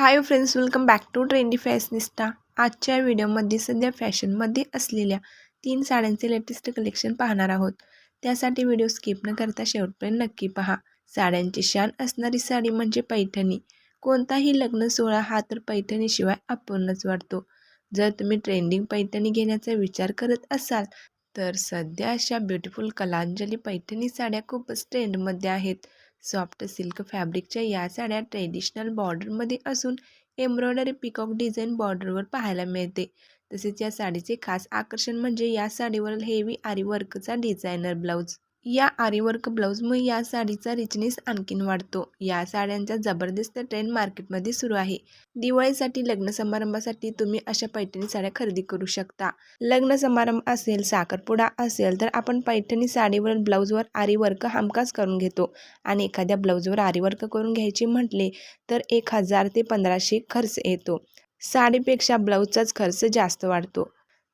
Hi friends welcome back to trendy fashionista आजच्या व्हिडिओमध्ये सध्या फॅशनमध्ये असलेल्या तीन साड्यांचे लेटेस्ट कलेक्शन पाहणार आहोत. त्यासाठी व्हिडिओ स्किप न करता शेवटपर्यंत नक्की पहा. साड्यांची शान असणारी साडी म्हणजे पैठणी. कोणताही लग्न सोहळा हा तर पैठणीशिवाय अपूर्णच वाटतो. जर तुम्ही ट्रेंडिंग पैठणी घेण्याचा विचार करत असाल तर सध्या अशा ब्युटिफुल कलांजली पैठणी साड्या खूपच ट्रेंडमध्ये आहेत. सॉफ्ट सिल्क फॅब्रिकच्या या साड्या ट्रेडिशनल बॉर्डरमध्ये असून एम्ब्रॉयडरी पिकॉक डिझाईन बॉर्डरवर पाहायला मिळते. तसेच या साडीचे खास आकर्षण म्हणजे या साडीवर हेवी आरी वर्कचा डिझायनर ब्लाऊज. या आरीवर्क ब्लाऊजमुळे या साडीचा रिचनेस आणखीन वाढतो. या साड्यांचा जबरदस्त ट्रेंड मार्केटमध्ये सुरू आहे. दिवाळीसाठी लग्न समारंभासाठी तुम्ही अशा पैठणी साड्या खरेदी करू शकता. लग्न समारंभ असेल साखरपुडा असेल तर आपण पैठणी साडीवर ब्लाऊजवर आरीवर्क हमखास करून घेतो. आणि एखाद्या ब्लाऊजवर आरीवर्क करून घ्यायचे म्हटले तर एक हजार ते पंधराशे खर्च येतो. साडीपेक्षा ब्लाऊजचाच खर्च जास्त वाढतो.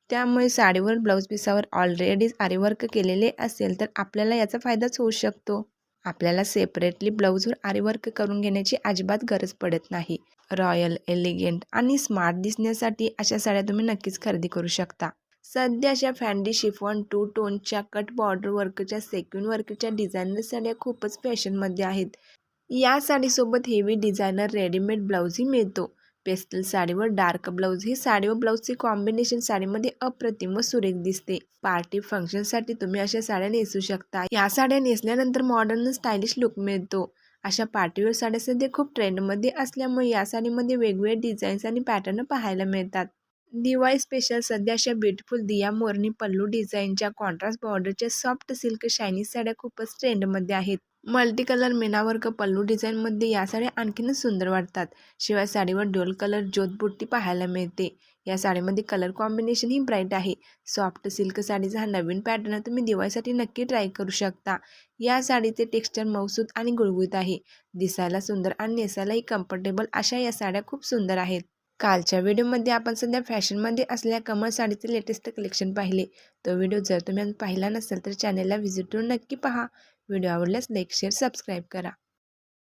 त्यामुळे साडीवर ब्लाऊज पिसावर ऑलरेडी आरीवर्क केलेले असेल तर आपल्याला याचा फायदाच होऊ शकतो. आपल्याला सेपरेटली ब्लाऊजवर आरीवर्क करून घेण्याची अजिबात गरज पडत नाही. रॉयल एलिगेंट आणि स्मार्ट दिसण्यासाठी अशा साड्या तुम्ही नक्कीच खरेदी करू शकता. सध्या अशा फॅन्डी शिफॉन टू टोनच्या कट बॉर्डर वर्कच्या सेक्युन वर्कच्या डिझायनर साड्या खूपच फॅशनमध्ये आहेत. या साडीसोबत हेवी डिझायनर रेडीमेड ब्लाऊजही मिळतो. पेस्टल साडीवर डार्क ब्लाऊज. ही साडी व ब्लाऊजची कॉम्बिनेशन साडीमध्ये अप्रतिम व सुरेख दिसते. पार्टी फंक्शनसाठी तुम्ही अशा साड्या नेसू शकता. या साड्या नेसल्यानंतर मॉडर्न स्टायलिश लुक मिळतो. अशा पार्टीवेअर साड्या सध्या खूप ट्रेंडमध्ये असल्यामुळे या साडीमध्ये वेगवेगळे डिझाईन्स आणि पॅटर्न पाहायला मिळतात. दिवाळी स्पेशल सध्या अशा ब्युटिफुल दिया मोरणी पल्लू डिझाईनच्या कॉन्ट्रास्ट बॉर्डरच्या सॉफ्ट सिल्क शायनी साड्या खूपच ट्रेंडमध्ये आहेत. मल्टी कलर मेनावर्क पल्लू डिझाईनमध्ये या साड्या आणखीनच सुंदर वाटतात. शिवाय साडीवर डोल कलर ज्योतबुट्टी पाहायला मिळते. या साडीमध्ये कलर कॉम्बिनेशन ही ब्राईट आहे. सॉफ्ट सिल्क साडीचा हा नवीन पॅटर्न तुम्ही दिवाळीसाठी नक्की ट्राय करू शकता. या साडीचे टेक्स्चर मौसूद आणि गुळगुळीत आहे. दिसायला सुंदर आणि नेसायलाही कम्फर्टेबल अशा या साड्या खूप सुंदर आहेत. कालच्या व्हिडिओमध्ये आपण सध्या फॅशनमध्ये असलेल्या कमळ साडीचे लेटेस्ट कलेक्शन पाहिले. तो व्हिडिओ जर तुम्ही पाहिला नसेल तर चॅनलला व्हिजिट करून नक्की पहा. व्हिडिओ आवडल्यास लाईक शेअर सबस्क्राईब करा.